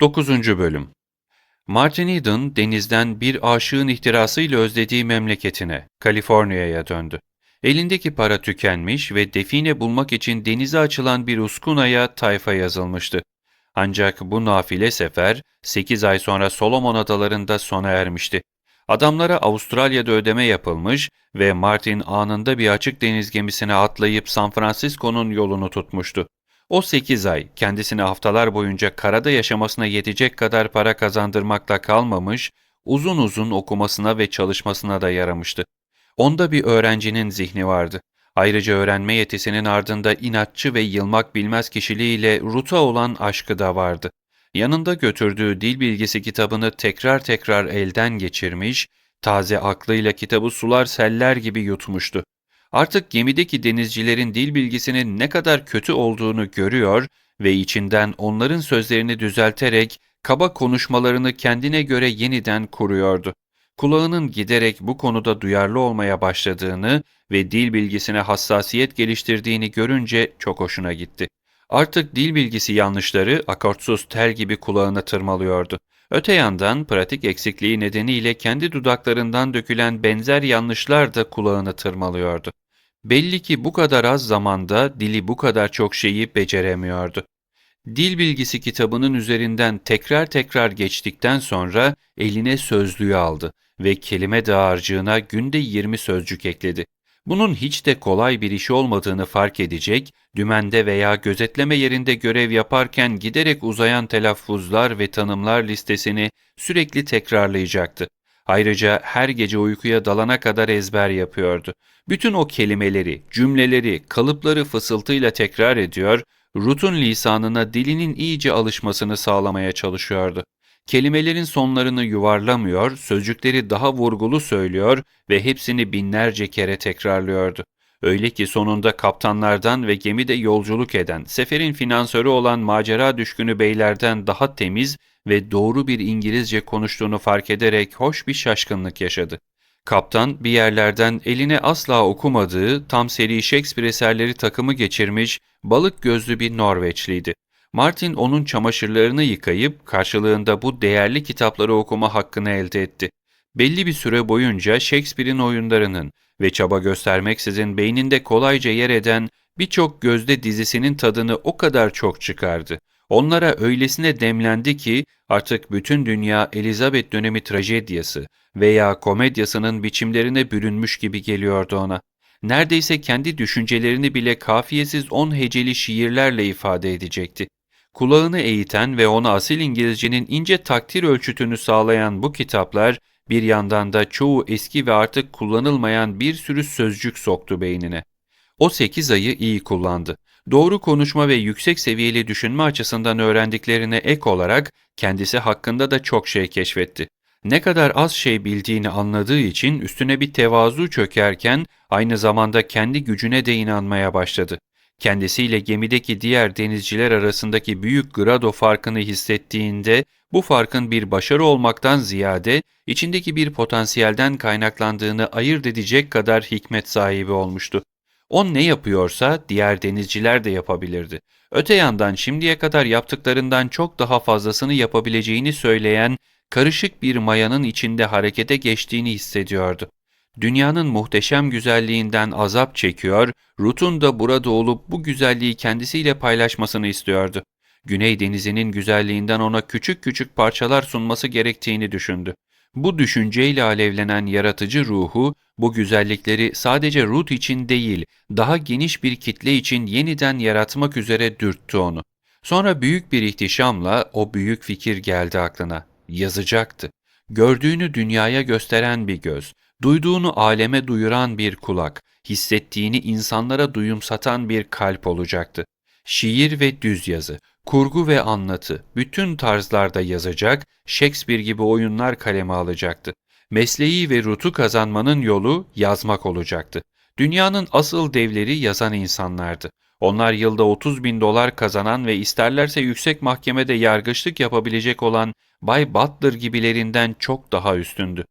9. Bölüm Martin Eden denizden bir aşığın ihtirasıyla özlediği memleketine, Kaliforniya'ya döndü. Elindeki para tükenmiş ve define bulmak için denize açılan bir uskunaya tayfa yazılmıştı. Ancak bu nafile sefer 8 ay sonra Solomon Adaları'nda sona ermişti. Adamlara Avustralya'da ödeme yapılmış ve Martin anında bir açık deniz gemisine atlayıp San Francisco'nun yolunu tutmuştu. O 8 ay kendisine haftalar boyunca karada yaşamasına yetecek kadar para kazandırmakla kalmamış, uzun uzun okumasına ve çalışmasına da yaramıştı. Onda bir öğrencinin zihni vardı. Ayrıca öğrenme yetisinin ardında inatçı ve yılmak bilmez kişiliğiyle Ruth'a olan aşkı da vardı. Yanında götürdüğü dil bilgisi kitabını tekrar tekrar elden geçirmiş, taze aklıyla kitabı sular seller gibi yutmuştu. Artık gemideki denizcilerin dil bilgisinin ne kadar kötü olduğunu görüyor ve içinden onların sözlerini düzelterek kaba konuşmalarını kendine göre yeniden kuruyordu. Kulağının giderek bu konuda duyarlı olmaya başladığını ve dil bilgisine hassasiyet geliştirdiğini görünce çok hoşuna gitti. Artık dil bilgisi yanlışları akortsuz tel gibi kulağına tırmalıyordu. Öte yandan pratik eksikliği nedeniyle kendi dudaklarından dökülen benzer yanlışlar da kulağını tırmalıyordu. Belli ki bu kadar az zamanda dili bu kadar çok şeyi beceremiyordu. Dil bilgisi kitabının üzerinden tekrar tekrar geçtikten sonra eline sözlüğü aldı ve kelime dağarcığına günde 20 sözcük ekledi. Bunun hiç de kolay bir iş olmadığını fark edecek, dümende veya gözetleme yerinde görev yaparken giderek uzayan telaffuzlar ve tanımlar listesini sürekli tekrarlayacaktı. Ayrıca her gece uykuya dalana kadar ezber yapıyordu. Bütün o kelimeleri, cümleleri, kalıpları fısıltıyla tekrar ediyor, Ruth'un lisanına dilinin iyice alışmasını sağlamaya çalışıyordu. Kelimelerin sonlarını yuvarlamıyor, sözcükleri daha vurgulu söylüyor ve hepsini binlerce kere tekrarlıyordu. Öyle ki sonunda kaptanlardan ve gemide yolculuk eden, seferin finansörü olan macera düşkünü beylerden daha temiz ve doğru bir İngilizce konuştuğunu fark ederek hoş bir şaşkınlık yaşadı. Kaptan bir yerlerden eline asla okumadığı tam seri Shakespeare eserleri takımı geçirmiş balık gözlü bir Norveçliydi. Martin onun çamaşırlarını yıkayıp karşılığında bu değerli kitapları okuma hakkını elde etti. Belli bir süre boyunca Shakespeare'in oyunlarının ve çaba göstermeksizin beyninde kolayca yer eden birçok gözde dizisinin tadını o kadar çok çıkardı. Onlara öylesine demlendi ki artık bütün dünya Elizabeth dönemi trajedyası veya komedyasının biçimlerine bürünmüş gibi geliyordu ona. Neredeyse kendi düşüncelerini bile kafiyesiz on heceli şiirlerle ifade edecekti. Kulağını eğiten ve ona asil İngilizcenin ince takdir ölçütünü sağlayan bu kitaplar bir yandan da çoğu eski ve artık kullanılmayan bir sürü sözcük soktu beynine. O sekiz ayı iyi kullandı. Doğru konuşma ve yüksek seviyeli düşünme açısından öğrendiklerine ek olarak kendisi hakkında da çok şey keşfetti. Ne kadar az şey bildiğini anladığı için üstüne bir tevazu çökerken aynı zamanda kendi gücüne de inanmaya başladı. Kendisiyle gemideki diğer denizciler arasındaki büyük grado farkını hissettiğinde bu farkın bir başarı olmaktan ziyade içindeki bir potansiyelden kaynaklandığını ayırt edecek kadar hikmet sahibi olmuştu. O ne yapıyorsa diğer denizciler de yapabilirdi. Öte yandan şimdiye kadar yaptıklarından çok daha fazlasını yapabileceğini söyleyen karışık bir mayanın içinde harekete geçtiğini hissediyordu. Dünyanın muhteşem güzelliğinden azap çekiyor, Ruth'un da burada olup bu güzelliği kendisiyle paylaşmasını istiyordu. Güney denizinin güzelliğinden ona küçük küçük parçalar sunması gerektiğini düşündü. Bu düşünceyle alevlenen yaratıcı ruhu, bu güzellikleri sadece Ruth için değil, daha geniş bir kitle için yeniden yaratmak üzere dürttü onu. Sonra büyük bir ihtişamla o büyük fikir geldi aklına. Yazacaktı. Gördüğünü dünyaya gösteren bir göz, duyduğunu aleme duyuran bir kulak, hissettiğini insanlara duyumsatan bir kalp olacaktı. Şiir ve düz yazı, kurgu ve anlatı, bütün tarzlarda yazacak, Shakespeare gibi oyunlar kaleme alacaktı. Mesleği ve rutu kazanmanın yolu yazmak olacaktı. Dünyanın asıl devleri yazan insanlardı. Onlar yılda 30 bin dolar kazanan ve isterlerse yüksek mahkemede yargıçlık yapabilecek olan Bay Butler gibilerinden çok daha üstündü.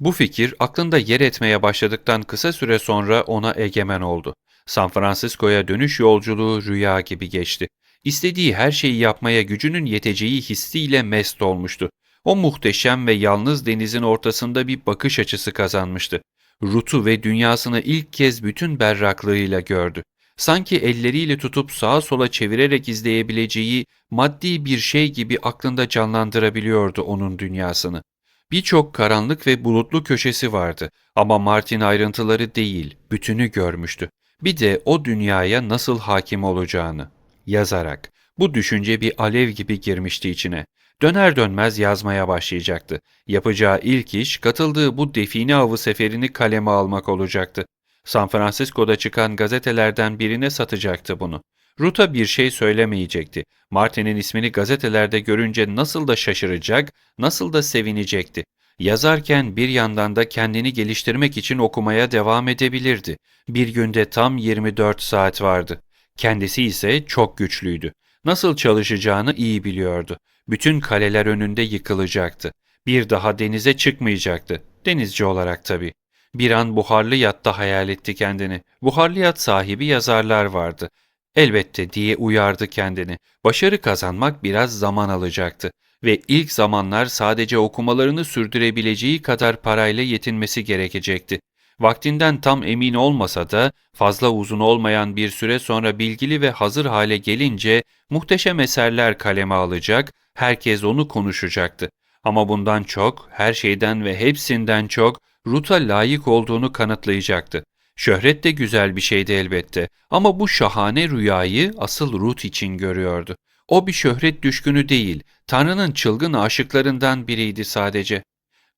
Bu fikir aklında yer etmeye başladıktan kısa süre sonra ona egemen oldu. San Francisco'ya dönüş yolculuğu rüya gibi geçti. İstediği her şeyi yapmaya gücünün yeteceği hissiyle mest olmuştu. O muhteşem ve yalnız denizin ortasında bir bakış açısı kazanmıştı. Rut'u ve dünyasını ilk kez bütün berraklığıyla gördü. Sanki elleriyle tutup sağa sola çevirerek izleyebileceği maddi bir şey gibi aklında canlandırabiliyordu onun dünyasını. Birçok karanlık ve bulutlu köşesi vardı ama Martin ayrıntıları değil, bütünü görmüştü. Bir de o dünyaya nasıl hakim olacağını. Yazarak. Bu düşünce bir alev gibi girmişti içine. Döner dönmez yazmaya başlayacaktı. Yapacağı ilk iş katıldığı bu define avı seferini kaleme almak olacaktı. San Francisco'da çıkan gazetelerden birine satacaktı bunu. Ruta bir şey söylemeyecekti. Martin'in ismini gazetelerde görünce nasıl da şaşıracak, nasıl da sevinecekti. Yazarken bir yandan da kendini geliştirmek için okumaya devam edebilirdi. Bir günde tam 24 saat vardı. Kendisi ise çok güçlüydü. Nasıl çalışacağını iyi biliyordu. Bütün kaleler önünde yıkılacaktı. Bir daha denize çıkmayacaktı. Denizci olarak tabii. Bir an buharlı yatta hayal etti kendini. Buharlı yat sahibi yazarlar vardı. Elbette diye uyardı kendini. Başarı kazanmak biraz zaman alacaktı ve ilk zamanlar sadece okumalarını sürdürebileceği kadar parayla yetinmesi gerekecekti. Vaktinden tam emin olmasa da fazla uzun olmayan bir süre sonra bilgili ve hazır hale gelince muhteşem eserler kaleme alacak, herkes onu konuşacaktı. Ama bundan çok, her şeyden ve hepsinden çok Ruth'a layık olduğunu kanıtlayacaktı. Şöhret de güzel bir şeydi elbette ama bu şahane rüyayı asıl Ruth için görüyordu. O bir şöhret düşkünü değil, Tanrı'nın çılgın aşıklarından biriydi sadece.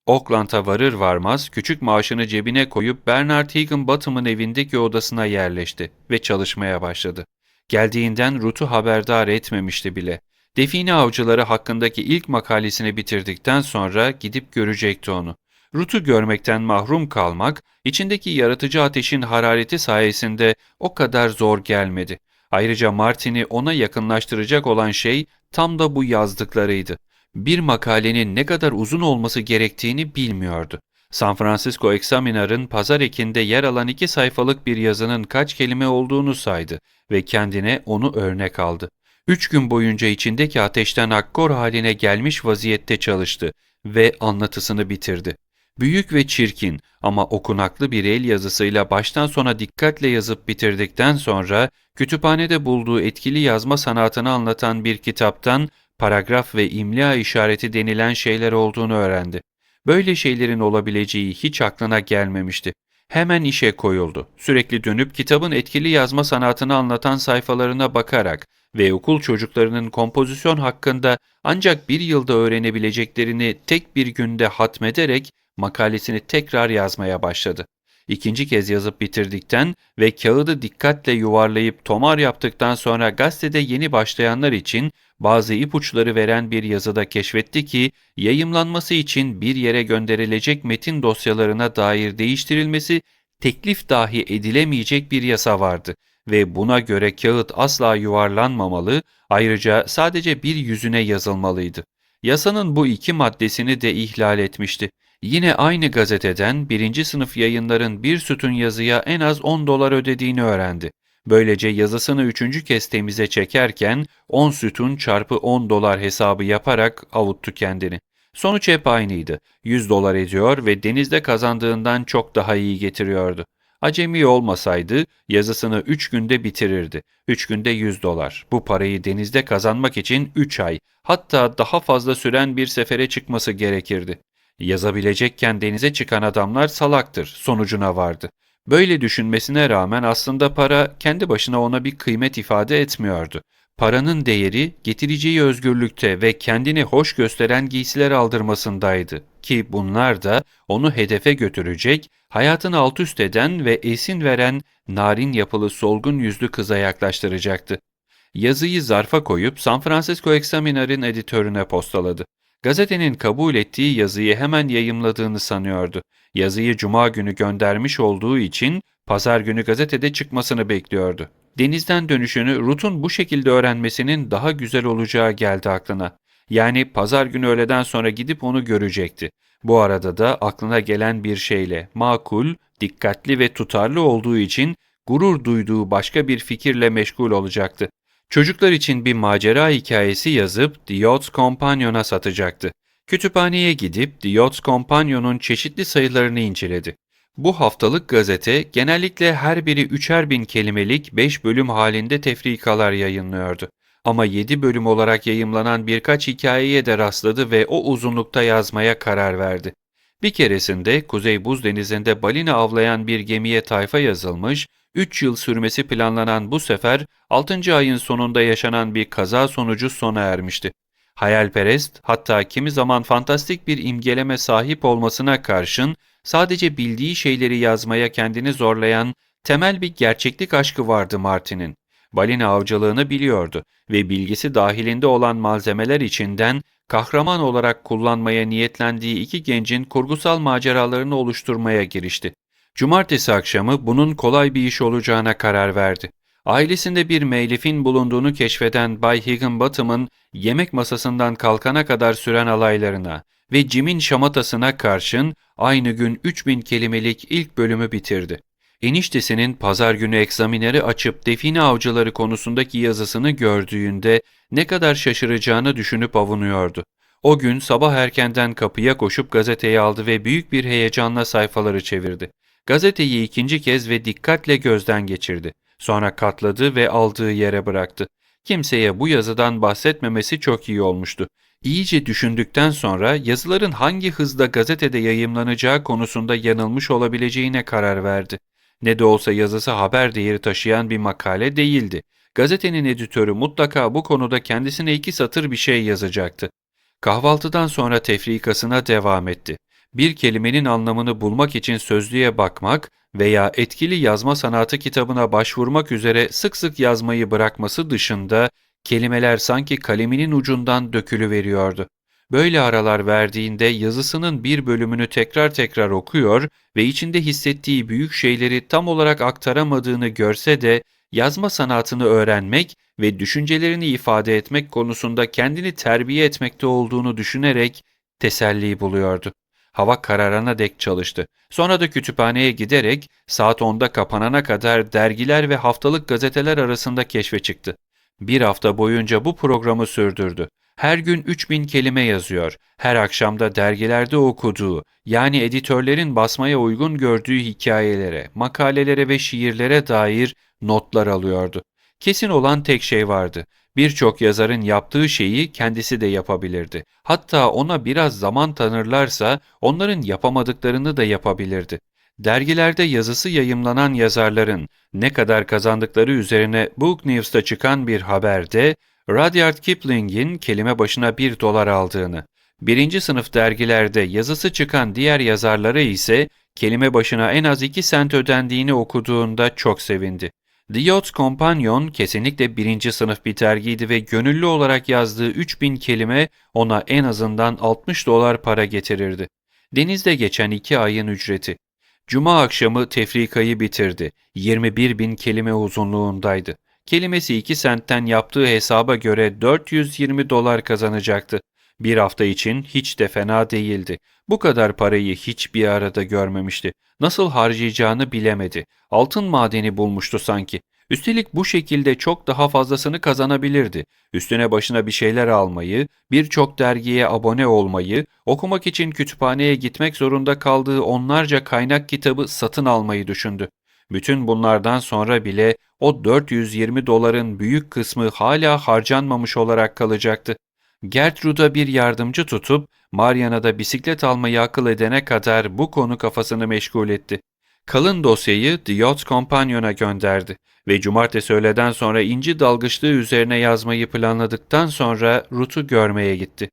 Oakland'a varır varmaz küçük maaşını cebine koyup Bernard Higginbottom'ın evindeki odasına yerleşti ve çalışmaya başladı. Geldiğinden Ruth'u haberdar etmemişti bile. Define avcıları hakkındaki ilk makalesini bitirdikten sonra gidip görecekti onu. Ruth'u görmekten mahrum kalmak, içindeki yaratıcı ateşin harareti sayesinde o kadar zor gelmedi. Ayrıca Martin'i ona yakınlaştıracak olan şey tam da bu yazdıklarıydı. Bir makalenin ne kadar uzun olması gerektiğini bilmiyordu. San Francisco Examiner'ın pazar ekinde yer alan iki sayfalık bir yazının kaç kelime olduğunu saydı ve kendine onu örnek aldı. Üç gün boyunca içindeki ateşten akkor haline gelmiş vaziyette çalıştı ve anlatısını bitirdi. Büyük ve çirkin ama okunaklı bir el yazısıyla baştan sona dikkatle yazıp bitirdikten sonra kütüphanede bulduğu etkili yazma sanatını anlatan bir kitaptan paragraf ve imla işareti denilen şeyler olduğunu öğrendi. Böyle şeylerin olabileceği hiç aklına gelmemişti. Hemen işe koyuldu. Sürekli dönüp kitabın etkili yazma sanatını anlatan sayfalarına bakarak ve okul çocuklarının kompozisyon hakkında ancak bir yılda öğrenebileceklerini tek bir günde hatmederek makalesini tekrar yazmaya başladı. İkinci kez yazıp bitirdikten ve kağıdı dikkatle yuvarlayıp tomar yaptıktan sonra gazetede yeni başlayanlar için bazı ipuçları veren bir yazıda keşfetti ki yayımlanması için bir yere gönderilecek metin dosyalarına dair değiştirilmesi teklif dahi edilemeyecek bir yasa vardı ve buna göre kağıt asla yuvarlanmamalı, ayrıca sadece bir yüzüne yazılmalıydı. Yasanın bu iki maddesini de ihlal etmişti. Yine aynı gazeteden birinci sınıf yayınların bir sütun yazıya en az 10 dolar ödediğini öğrendi. Böylece yazısını üçüncü kez temize çekerken 10 sütun çarpı 10 dolar hesabı yaparak avuttu kendini. Sonuç hep aynıydı. 100 dolar ediyor ve denizde kazandığından çok daha iyi getiriyordu. Acemi olmasaydı yazısını 3 günde bitirirdi. 3 günde 100 dolar. Bu parayı denizde kazanmak için 3 ay hatta daha fazla süren bir sefere çıkması gerekirdi. Yazabilecekken denize çıkan adamlar salaktır sonucuna vardı. Böyle düşünmesine rağmen aslında para kendi başına ona bir kıymet ifade etmiyordu. Paranın değeri getireceği özgürlükte ve kendini hoş gösteren giysiler aldırmasındaydı ki bunlar da onu hedefe götürecek, hayatını alt üst eden ve esin veren narin yapılı solgun yüzlü kıza yaklaştıracaktı. Yazıyı zarfa koyup San Francisco Examiner'in editörüne postaladı. Gazetenin kabul ettiği yazıyı hemen yayımladığını sanıyordu. Yazıyı cuma günü göndermiş olduğu için pazar günü gazetede çıkmasını bekliyordu. Denizden dönüşünü Ruth'un bu şekilde öğrenmesinin daha güzel olacağı geldi aklına. Yani pazar günü öğleden sonra gidip onu görecekti. Bu arada da aklına gelen bir şeyle makul, dikkatli ve tutarlı olduğu için gurur duyduğu başka bir fikirle meşgul olacaktı. Çocuklar için bir macera hikayesi yazıp The Yacht Companion'a satacaktı. Kütüphaneye gidip The Yacht Companion'un çeşitli sayılarını inceledi. Bu haftalık gazete genellikle her biri üçer bin kelimelik 5 bölüm halinde tefrikalar yayınlıyordu. Ama 7 bölüm olarak yayımlanan birkaç hikayeye de rastladı ve o uzunlukta yazmaya karar verdi. Bir keresinde Kuzey Buz Denizi'nde balina avlayan bir gemiye tayfa yazılmış, 3 yıl sürmesi planlanan bu sefer 6. ayın sonunda yaşanan bir kaza sonucu sona ermişti. Hayalperest, hatta kimi zaman fantastik bir imgeleme sahip olmasına karşın sadece bildiği şeyleri yazmaya kendini zorlayan temel bir gerçeklik aşkı vardı Martin'in. Balina avcılığını biliyordu ve bilgisi dahilinde olan malzemeler içinden kahraman olarak kullanmaya niyetlendiği iki gencin kurgusal maceralarını oluşturmaya girişti. Cumartesi akşamı bunun kolay bir iş olacağına karar verdi. Ailesinde bir meylifin bulunduğunu keşfeden Bay Higginbottom'ın yemek masasından kalkana kadar süren alaylarına ve Jim'in şamatasına karşın aynı gün 3000 kelimelik ilk bölümü bitirdi. Eniştesinin pazar günü egzamineri açıp define avcıları konusundaki yazısını gördüğünde ne kadar şaşıracağını düşünüp avunuyordu. O gün sabah erkenden kapıya koşup gazeteyi aldı ve büyük bir heyecanla sayfaları çevirdi. Gazeteyi ikinci kez ve dikkatle gözden geçirdi. Sonra katladı ve aldığı yere bıraktı. Kimseye bu yazıdan bahsetmemesi çok iyi olmuştu. İyice düşündükten sonra yazıların hangi hızda gazetede yayımlanacağı konusunda yanılmış olabileceğine karar verdi. Ne de olsa yazısı haber değeri taşıyan bir makale değildi. Gazetenin editörü mutlaka bu konuda kendisine iki satır bir şey yazacaktı. Kahvaltıdan sonra tefrikasına devam etti. Bir kelimenin anlamını bulmak için sözlüğe bakmak veya etkili yazma sanatı kitabına başvurmak üzere sık sık yazmayı bırakması dışında kelimeler sanki kaleminin ucundan dökülü veriyordu. Böyle aralar verdiğinde yazısının bir bölümünü tekrar tekrar okuyor ve içinde hissettiği büyük şeyleri tam olarak aktaramadığını görse de yazma sanatını öğrenmek ve düşüncelerini ifade etmek konusunda kendini terbiye etmekte olduğunu düşünerek teselli buluyordu. Hava kararana dek çalıştı. Sonra da kütüphaneye giderek saat 10'da kapanana kadar dergiler ve haftalık gazeteler arasında keşfe çıktı. Bir hafta boyunca bu programı sürdürdü. Her gün 3000 kelime yazıyor. Her akşamda dergilerde okuduğu, yani editörlerin basmaya uygun gördüğü hikayelere, makalelere ve şiirlere dair notlar alıyordu. Kesin olan tek şey vardı. Birçok yazarın yaptığı şeyi kendisi de yapabilirdi. Hatta ona biraz zaman tanırlarsa onların yapamadıklarını da yapabilirdi. Dergilerde yazısı yayımlanan yazarların ne kadar kazandıkları üzerine Book News'ta çıkan bir haberde Rudyard Kipling'in kelime başına bir dolar aldığını, birinci sınıf dergilerde yazısı çıkan diğer yazarlara ise kelime başına en az iki sent ödendiğini okuduğunda çok sevindi. The Yacht Companion kesinlikle birinci sınıf bir dergiydi ve gönüllü olarak yazdığı 3000 kelime ona en azından 60 dolar para getirirdi. Denizde geçen iki ayın ücreti. Cuma akşamı tefrikayı bitirdi. 21 bin kelime uzunluğundaydı. Kelimesi 2 sentten yaptığı hesaba göre 420 dolar kazanacaktı. Bir hafta için hiç de fena değildi. Bu kadar parayı hiçbir arada görmemişti. Nasıl harcayacağını bilemedi. Altın madeni bulmuştu sanki. Üstelik bu şekilde çok daha fazlasını kazanabilirdi. Üstüne başına bir şeyler almayı, birçok dergiye abone olmayı, okumak için kütüphaneye gitmek zorunda kaldığı onlarca kaynak kitabı satın almayı düşündü. Bütün bunlardan sonra bile o 420 doların büyük kısmı hala harcanmamış olarak kalacaktı. Gertrude'a bir yardımcı tutup Marian'a da bisiklet almayı akıl edene kadar bu konu kafasını meşgul etti. Kalın dosyayı The Yacht Companion'a gönderdi ve cumartesi öğleden sonra inci dalgıçlığı üzerine yazmayı planladıktan sonra Ruth'u görmeye gitti.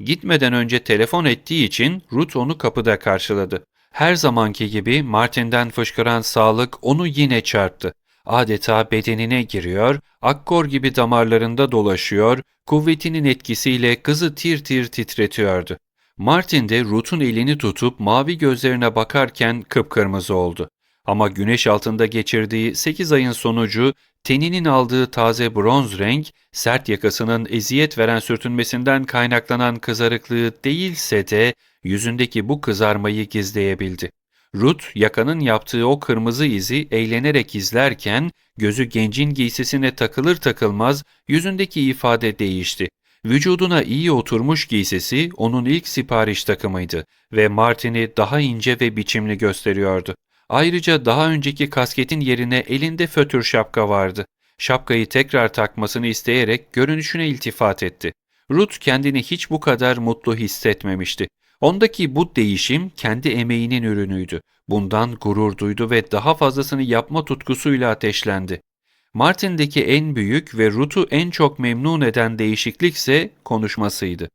Gitmeden önce telefon ettiği için Ruth onu kapıda karşıladı. Her zamanki gibi Martin'den fışkıran sağlık onu yine çarptı. Adeta bedenine giriyor, akkor gibi damarlarında dolaşıyor, kuvvetinin etkisiyle kızı tir tir titretiyordu. Martin de Ruth'un elini tutup mavi gözlerine bakarken kıpkırmızı oldu. Ama güneş altında geçirdiği 8 ayın sonucu teninin aldığı taze bronz renk, sert yakasının eziyet veren sürtünmesinden kaynaklanan kızarıklığı değilse de yüzündeki bu kızarmayı gizleyebildi. Ruth, yakanın yaptığı o kırmızı izi eğlenerek izlerken, gözü gencin giysisine takılır takılmaz yüzündeki ifade değişti. Vücuduna iyi oturmuş giysisi onun ilk sipariş takımıydı ve Martin'i daha ince ve biçimli gösteriyordu. Ayrıca daha önceki kasketin yerine elinde fötür şapka vardı. Şapkayı tekrar takmasını isteyerek görünüşüne iltifat etti. Ruth kendini hiç bu kadar mutlu hissetmemişti. Ondaki bu değişim kendi emeğinin ürünüydü. Bundan gurur duydu ve daha fazlasını yapma tutkusuyla ateşlendi. Martin'deki en büyük ve Ruth'u en çok memnun eden değişiklik ise konuşmasıydı.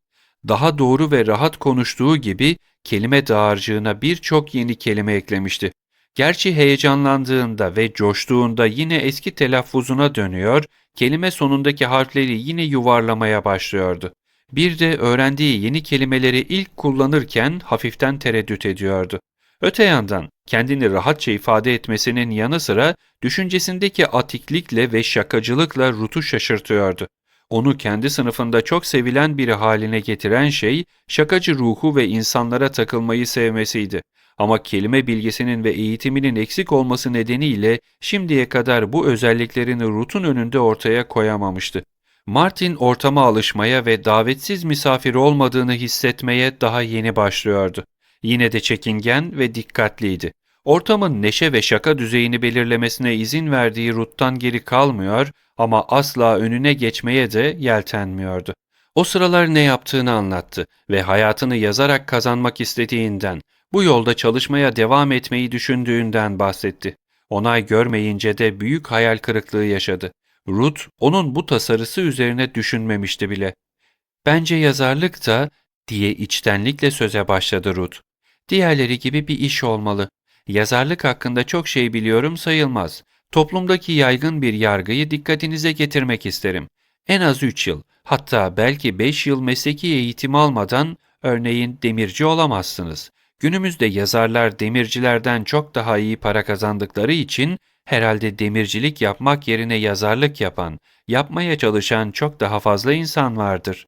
Daha doğru ve rahat konuştuğu gibi kelime dağarcığına birçok yeni kelime eklemişti. Gerçi heyecanlandığında ve coştuğunda yine eski telaffuzuna dönüyor, kelime sonundaki harfleri yine yuvarlamaya başlıyordu. Bir de öğrendiği yeni kelimeleri ilk kullanırken hafiften tereddüt ediyordu. Öte yandan kendini rahatça ifade etmesinin yanı sıra düşüncesindeki atiklikle ve şakacılıkla Ruth'u şaşırtıyordu. Onu kendi sınıfında çok sevilen biri haline getiren şey şakacı ruhu ve insanlara takılmayı sevmesiydi. Ama kelime bilgisinin ve eğitiminin eksik olması nedeniyle şimdiye kadar bu özelliklerini Ruth'un önünde ortaya koyamamıştı. Martin ortama alışmaya ve davetsiz misafir olmadığını hissetmeye daha yeni başlıyordu. Yine de çekingen ve dikkatliydi. Ortamın neşe ve şaka düzeyini belirlemesine izin verdiği Ruth'tan geri kalmıyor ama asla önüne geçmeye de yeltenmiyordu. O sıralar ne yaptığını anlattı ve hayatını yazarak kazanmak istediğinden, bu yolda çalışmaya devam etmeyi düşündüğünden bahsetti. Onay görmeyince de büyük hayal kırıklığı yaşadı. Ruth, onun bu tasarısı üzerine düşünmemişti bile. Bence yazarlık da, diye içtenlikle söze başladı Ruth. Diğerleri gibi bir iş olmalı. Yazarlık hakkında çok şey biliyorum sayılmaz. Toplumdaki yaygın bir yargıyı dikkatinize getirmek isterim. En az 3 yıl, hatta belki 5 yıl mesleki eğitim almadan örneğin demirci olamazsınız. Günümüzde yazarlar demircilerden çok daha iyi para kazandıkları için herhalde demircilik yapmak yerine yazarlık yapan, yapmaya çalışan çok daha fazla insan vardır.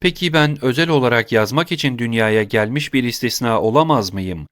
Peki ben özel olarak yazmak için dünyaya gelmiş bir istisna olamaz mıyım?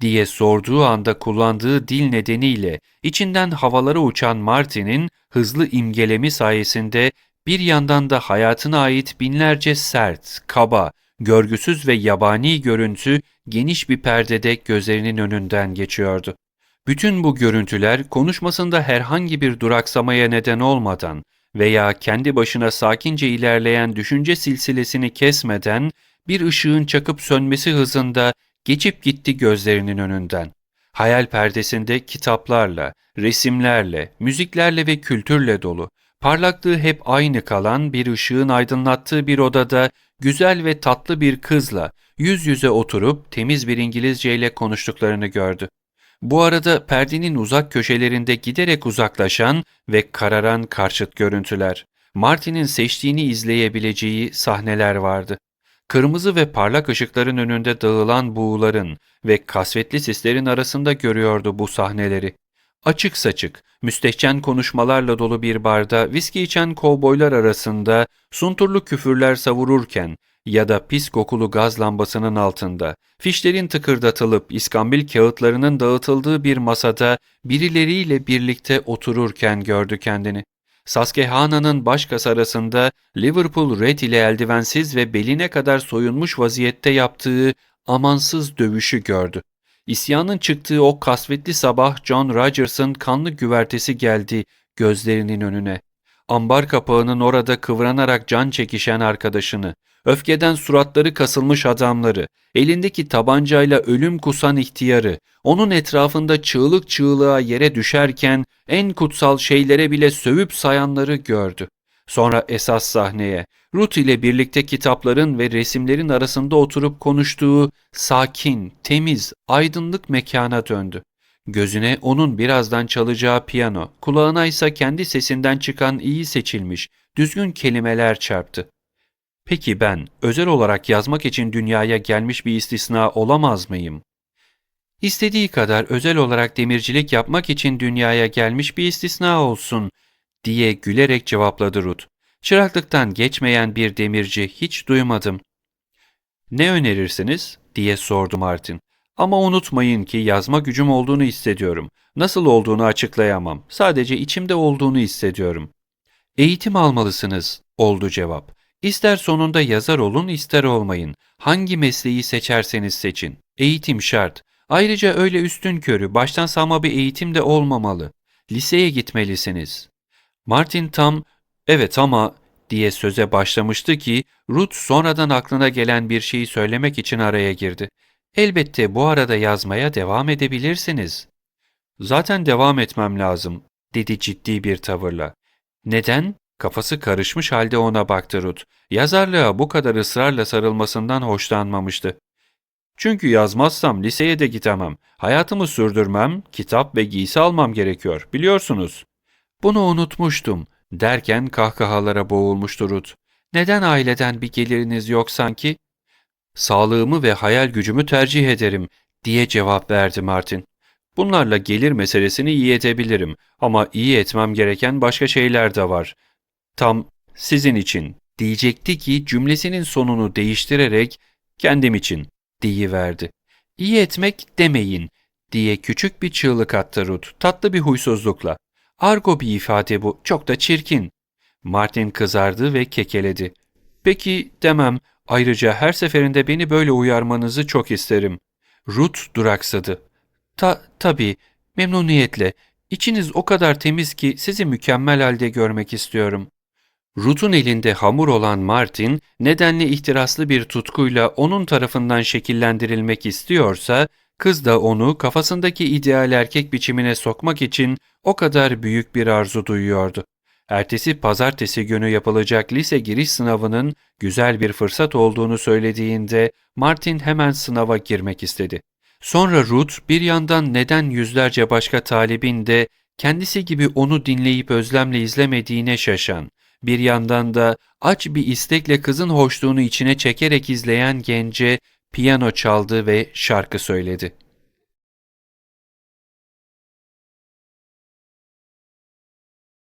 diye sorduğu anda kullandığı dil nedeniyle içinden havalara uçan Martin'in hızlı imgelemi sayesinde bir yandan da hayatına ait binlerce sert, kaba, görgüsüz ve yabani görüntü geniş bir perdede gözlerinin önünden geçiyordu. Bütün bu görüntüler konuşmasında herhangi bir duraksamaya neden olmadan veya kendi başına sakince ilerleyen düşünce silsilesini kesmeden bir ışığın çakıp sönmesi hızında geçip gitti gözlerinin önünden. Hayal perdesinde kitaplarla, resimlerle, müziklerle ve kültürle dolu, parlaklığı hep aynı kalan bir ışığın aydınlattığı bir odada güzel ve tatlı bir kızla yüz yüze oturup temiz bir İngilizce ile konuştuklarını gördü. Bu arada perdenin uzak köşelerinde giderek uzaklaşan ve kararan karşıt görüntüler, Martin'in seçtiğini izleyebileceği sahneler vardı. Kırmızı ve parlak ışıkların önünde dağılan buğuların ve kasvetli sislerin arasında görüyordu bu sahneleri. Açık saçık, müstehcen konuşmalarla dolu bir barda viski içen kovboylar arasında sunturlu küfürler savururken ya da pis kokulu gaz lambasının altında, fişlerin tıkırdatılıp iskambil kağıtlarının dağıtıldığı bir masada birileriyle birlikte otururken gördü kendini. Susquehana'nın baş kasarasında Liverpool Red ile eldivensiz ve beline kadar soyunmuş vaziyette yaptığı amansız dövüşü gördü. İsyanın çıktığı o kasvetli sabah John Rogers'ın kanlı güvertesi geldi gözlerinin önüne. Ambar kapağının orada kıvranarak can çekişen arkadaşını, öfkeden suratları kasılmış adamları, elindeki tabancayla ölüm kusan ihtiyarı, onun etrafında çığlık çığlığa yere düşerken en kutsal şeylere bile sövüp sayanları gördü. Sonra esas sahneye, Ruth ile birlikte kitapların ve resimlerin arasında oturup konuştuğu sakin, temiz, aydınlık mekana döndü. Gözüne onun birazdan çalacağı piyano, kulağına ise kendi sesinden çıkan iyi seçilmiş, düzgün kelimeler çarptı. Peki ben özel olarak yazmak için dünyaya gelmiş bir istisna olamaz mıyım? İstediği kadar özel olarak demircilik yapmak için dünyaya gelmiş bir istisna olsun diye gülerek cevapladı Ruth. Çıraklıktan geçmeyen bir demirci hiç duymadım. Ne önerirsiniz diye sordu Martin. Ama unutmayın ki yazma gücüm olduğunu hissediyorum. Nasıl olduğunu açıklayamam. Sadece içimde olduğunu hissediyorum. Eğitim almalısınız, oldu cevap. İster sonunda yazar olun, ister olmayın. Hangi mesleği seçerseniz seçin. Eğitim şart. Ayrıca öyle üstün körü, baştan savma bir eğitim de olmamalı. Liseye gitmelisiniz. Martin tam, evet ama diye söze başlamıştı ki Ruth sonradan aklına gelen bir şeyi söylemek için araya girdi. Elbette bu arada yazmaya devam edebilirsiniz. Zaten devam etmem lazım, dedi ciddi bir tavırla. Neden? Kafası karışmış halde ona baktı Ruth. Yazarlığa bu kadar ısrarla sarılmasından hoşlanmamıştı. Çünkü yazmazsam liseye de gidemem. Hayatımı sürdürmem, kitap ve giysi almam gerekiyor, biliyorsunuz. Bunu unutmuştum, derken kahkahalara boğulmuştu Ruth. Neden aileden bir geliriniz yok sanki? Sağlığımı ve hayal gücümü tercih ederim, diye cevap verdi Martin. Bunlarla gelir meselesini iyi edebilirim ama iyi etmem gereken başka şeyler de var. Tam sizin için diyecekti ki cümlesinin sonunu değiştirerek kendim için deyiverdi. İyi etmek demeyin diye küçük bir çığlık attı Ruth tatlı bir huysuzlukla. Argo bir ifade bu çok da çirkin. Martin kızardı ve kekeledi. Peki demem ayrıca her seferinde beni böyle uyarmanızı çok isterim. Ruth duraksadı. Ta tabii memnuniyetle. İçiniz o kadar temiz ki sizi mükemmel halde görmek istiyorum. Ruth'un elinde hamur olan Martin, nedenli ihtiraslı bir tutkuyla onun tarafından şekillendirilmek istiyorsa, kız da onu kafasındaki ideal erkek biçimine sokmak için o kadar büyük bir arzu duyuyordu. Ertesi pazartesi günü yapılacak lise giriş sınavının güzel bir fırsat olduğunu söylediğinde Martin hemen sınava girmek istedi. Sonra Ruth bir yandan neden yüzlerce başka talibin de kendisi gibi onu dinleyip özlemle izlemediğine şaşan, bir yandan da aç bir istekle kızın hoşluğunu içine çekerek izleyen gence piyano çaldı ve şarkı söyledi.